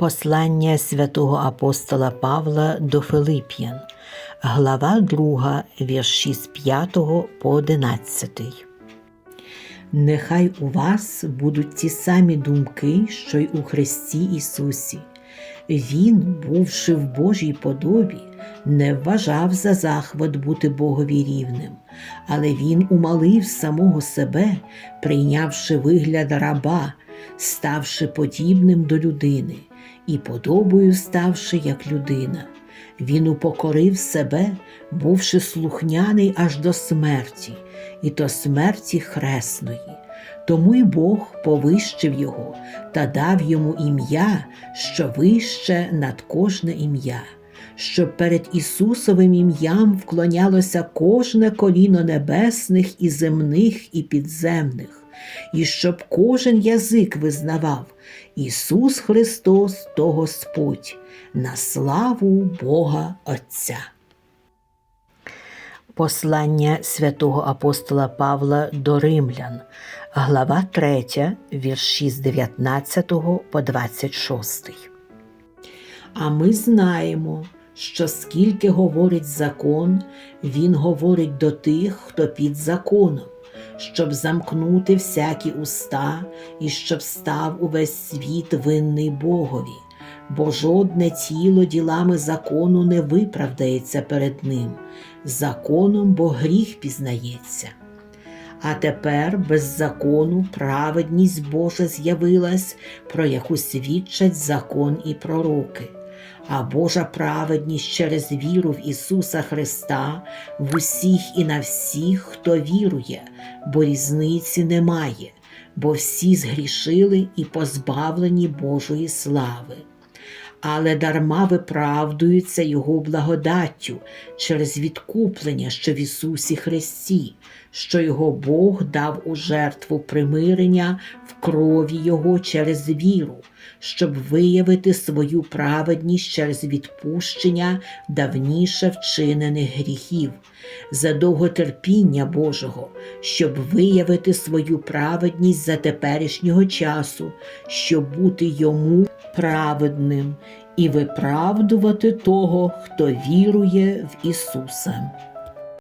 Послання святого апостола Павла до Филип'ян, глава 2, вірші з 5 по 11. Нехай у вас будуть ті самі думки, що й у Христі Ісусі. Він, бувши в Божій подобі, не вважав за захват бути Богові рівним, але він умалив самого себе, прийнявши вигляд раба, ставши подібним до людини і подобою ставши як людина. Він упокорив себе, бувши слухняний аж до смерті, і то смерті хресної. Тому й Бог повищив його та дав йому ім'я, що вище над кожне ім'я, щоб перед Ісусовим ім'ям вклонялося кожне коліно небесних і земних і підземних, і щоб кожен язик визнавав Ісус Христос то Господь, на славу Бога Отця. Послання святого апостола Павла до Римлян, глава 3, вірші з 19 по 26. А ми знаємо, що скільки говорить закон, він говорить до тих, хто під законом, щоб замкнути всякі уста і щоб став увесь світ винний Богові, бо жодне тіло ділами закону не виправдається перед ним, законом бо гріх пізнається. А тепер без закону праведність Божа з'явилась, про яку свідчать закон і пророки. А Божа праведність через віру в Ісуса Христа в усіх і на всіх, хто вірує, бо різниці немає, бо всі згрішили і позбавлені Божої слави. Але дарма виправдуються Його благодаттю через відкуплення, що в Ісусі Христі, що Його Бог дав у жертву примирення в крові Його через віру, щоб виявити свою праведність через відпущення давніше вчинених гріхів, за довготерпіння Божого, щоб виявити свою праведність за теперішнього часу, щоб бути йому праведним і виправдувати того, хто вірує в Ісуса.